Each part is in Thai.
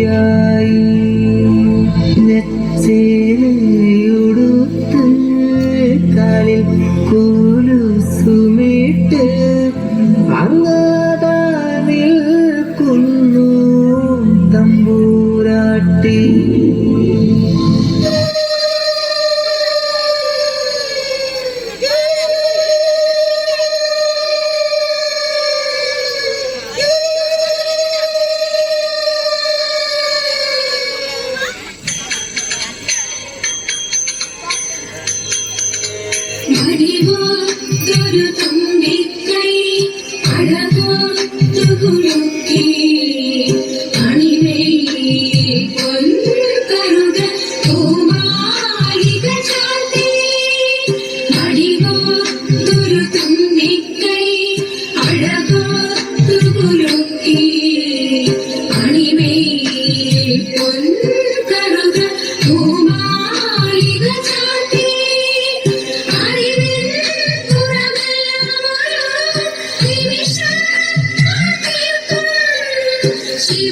ใยเน็ตสี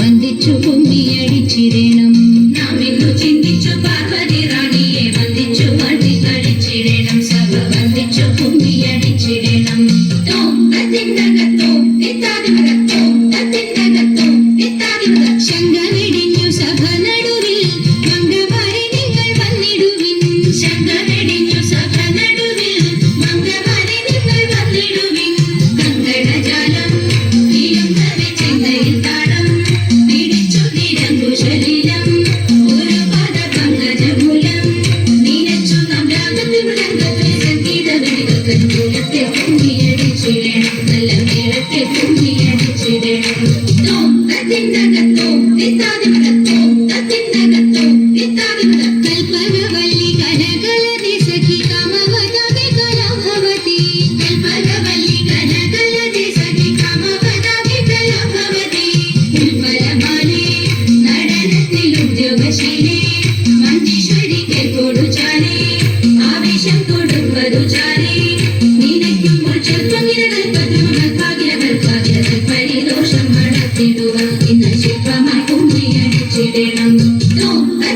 വന്ദിച്ചു പൊങ്ങിയടിച്ചിരണം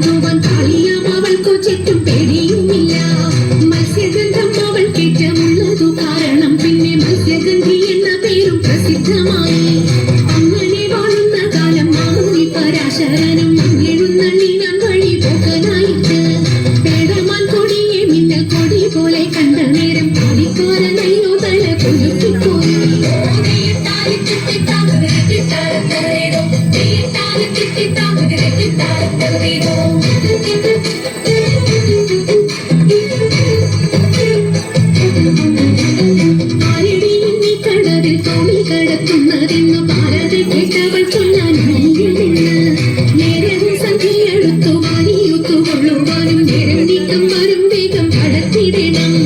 不管大里。விடணும்